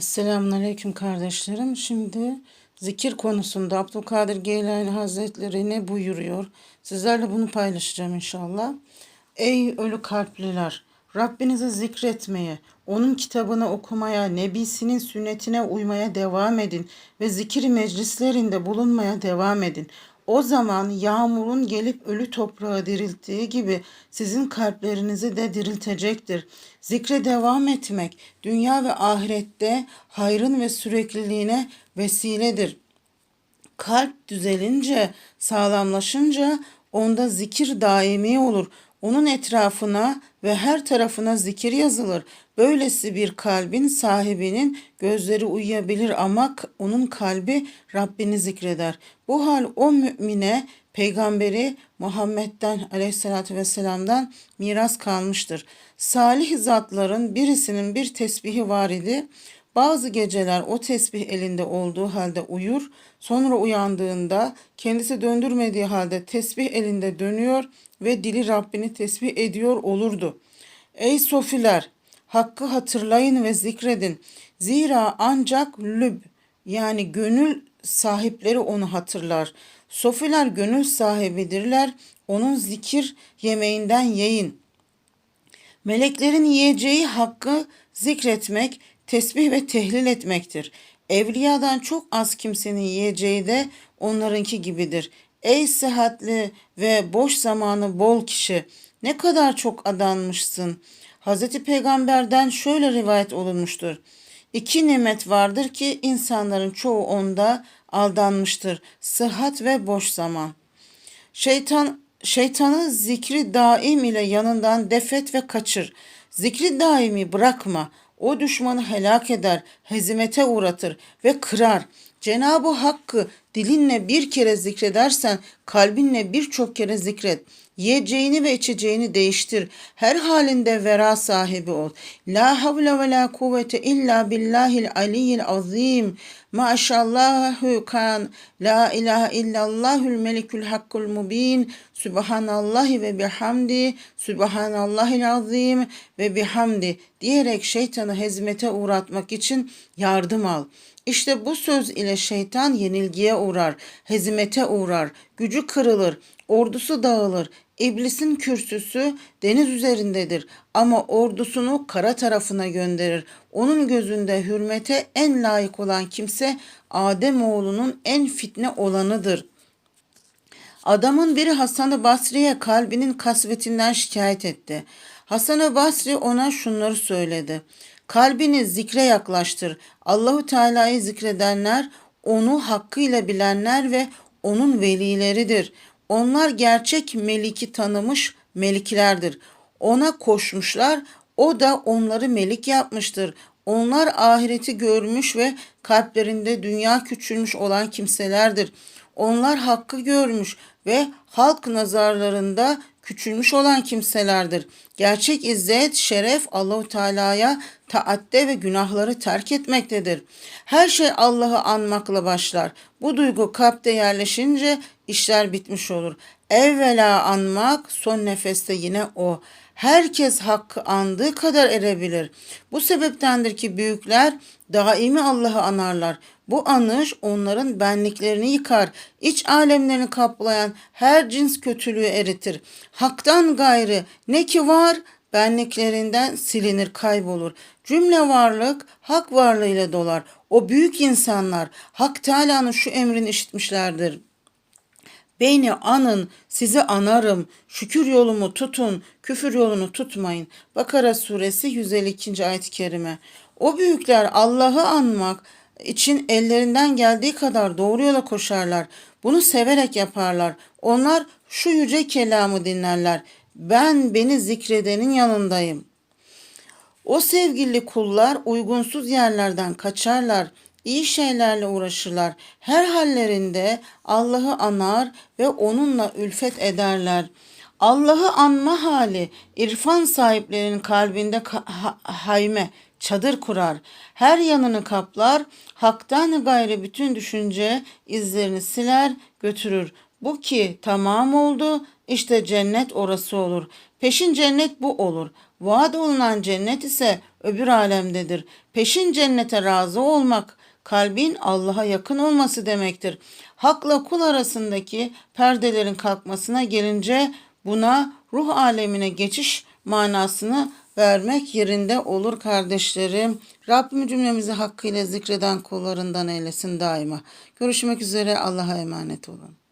Selamünaleyküm kardeşlerim. Şimdi zikir konusunda Abdülkadir Geylani Hazretleri ne buyuruyor? Sizlerle bunu paylaşacağım inşallah. Ey ölü kalpliler! Rabbinizi zikretmeye, onun kitabını okumaya, nebisinin sünnetine uymaya devam edin ve zikir meclislerinde bulunmaya devam edin. O zaman yağmurun gelip ölü toprağı dirilttiği gibi sizin kalplerinizi de diriltecektir. Zikre devam etmek dünya ve ahirette hayrın ve sürekliliğine vesiledir. Kalp düzelince, sağlamlaşınca onda zikir daimi olur. Onun etrafına ve her tarafına zikir yazılır. Böylesi bir kalbin sahibinin gözleri uyuyabilir ama onun kalbi Rabbini zikreder. Bu hal o mümine peygamberi Muhammed'den aleyhissalatü vesselam'dan miras kalmıştır. Salih zatların birisinin bir tesbihi var idi. Bazı geceler o tesbih elinde olduğu halde uyur, sonra uyandığında kendisi döndürmediği halde tesbih elinde dönüyor ve dili Rabbini tesbih ediyor olurdu. Ey sofiler! Hakkı hatırlayın ve zikredin. Zira ancak lüb yani gönül sahipleri onu hatırlar. Sofiler gönül sahibidirler. Onun zikir yemeğinden yiyin. Meleklerin yiyeceği hakkı zikretmek, tesbih ve tehlil etmektir. Evliyadan çok az kimsenin yiyeceği de onlarınki gibidir. Ey sıhhatli ve boş zamanı bol kişi ne kadar çok adanmışsın. Hz. Peygamber'den şöyle rivayet olunmuştur. İki nimet vardır ki insanların çoğu onda aldanmıştır. Sıhhat ve boş zaman. Şeytan şeytanı zikri daim ile yanından defet ve kaçır. Zikri daimi bırakma. O düşmanı helak eder, hezimete uğratır ve kırar. Cenab-ı Hakk'ı dilinle bir kere zikredersen kalbinle birçok kere zikret. Yiyeceğini ve içeceğini değiştir. Her halinde vera sahibi ol. La havle ve la kuvvete illa billahil aliyyil azim. Maşallahu kan. La ilahe illallahül melikül hakkul mubin. Subhanallahi ve bihamdi. Subhanallahil azim ve bihamdi. Diyerek şeytanı hezmete uğratmak için yardım al. İşte bu söz ile şeytan yenilgiye uğrar, hezimete uğrar, gücü kırılır, ordusu dağılır. İblisin kürsüsü deniz üzerindedir ama ordusunu kara tarafına gönderir. Onun gözünde hürmete en layık olan kimse Adem oğlunun en fitne olanıdır.'' Adamın biri Hasan-ı Basri'ye kalbinin kasvetinden şikayet etti. Hasan-ı Basri ona şunları söyledi. Kalbini zikre yaklaştır. Allahu Teala'yı zikredenler onu hakkıyla bilenler ve onun velileridir. Onlar gerçek meliki tanımış meliklerdir. Ona koşmuşlar, o da onları melik yapmıştır. Onlar ahireti görmüş ve kalplerinde dünya küçülmüş olan kimselerdir. Onlar hakkı görmüş ve halk nazarlarında küçülmüş olan kimselerdir. Gerçek izzet, şeref Allahu Teala'ya taatte ve günahları terk etmektedir. Her şey Allah'ı anmakla başlar. Bu duygu kalpte yerleşince işler bitmiş olur. Evvela anmak, son nefeste yine o. Herkes hakkı andığı kadar erebilir. Bu sebeptendir ki büyükler daimi Allah'ı anarlar. Bu anış onların benliklerini yıkar, iç alemlerini kaplayan her cins kötülüğü eritir. Haktan gayrı ne ki var benliklerinden silinir, kaybolur. Cümle varlık hak varlığıyla dolar. O büyük insanlar Hak Teala'nın şu emrini işitmişlerdir. Beni anın, sizi anarım. Şükür yolumu tutun, küfür yolunu tutmayın. Bakara suresi 152. ayet-i kerime. O büyükler Allah'ı anmak için ellerinden geldiği kadar doğru yola koşarlar. Bunu severek yaparlar. Onlar şu yüce kelamı dinlerler. Ben beni zikredenin yanındayım. O sevgili kullar uygunsuz yerlerden kaçarlar.'' iyi şeylerle uğraşırlar. Her hallerinde Allah'ı anar ve onunla ülfet ederler. Allah'ı anma hali irfan sahiplerinin kalbinde hayme, çadır kurar. Her yanını kaplar, haktan gayrı bütün düşünce izlerini siler, götürür. Bu ki tamam oldu, işte cennet orası olur. Peşin cennet bu olur. Vaat olunan cennet ise öbür alemdedir. Peşin cennete razı olmak kalbin Allah'a yakın olması demektir. Hakla kul arasındaki perdelerin kalkmasına gelince buna ruh alemine geçiş manasını vermek yerinde olur kardeşlerim. Rabbim cümlemizi hakkıyla zikreden kullarından eylesin daima. Görüşmek üzere Allah'a emanet olun.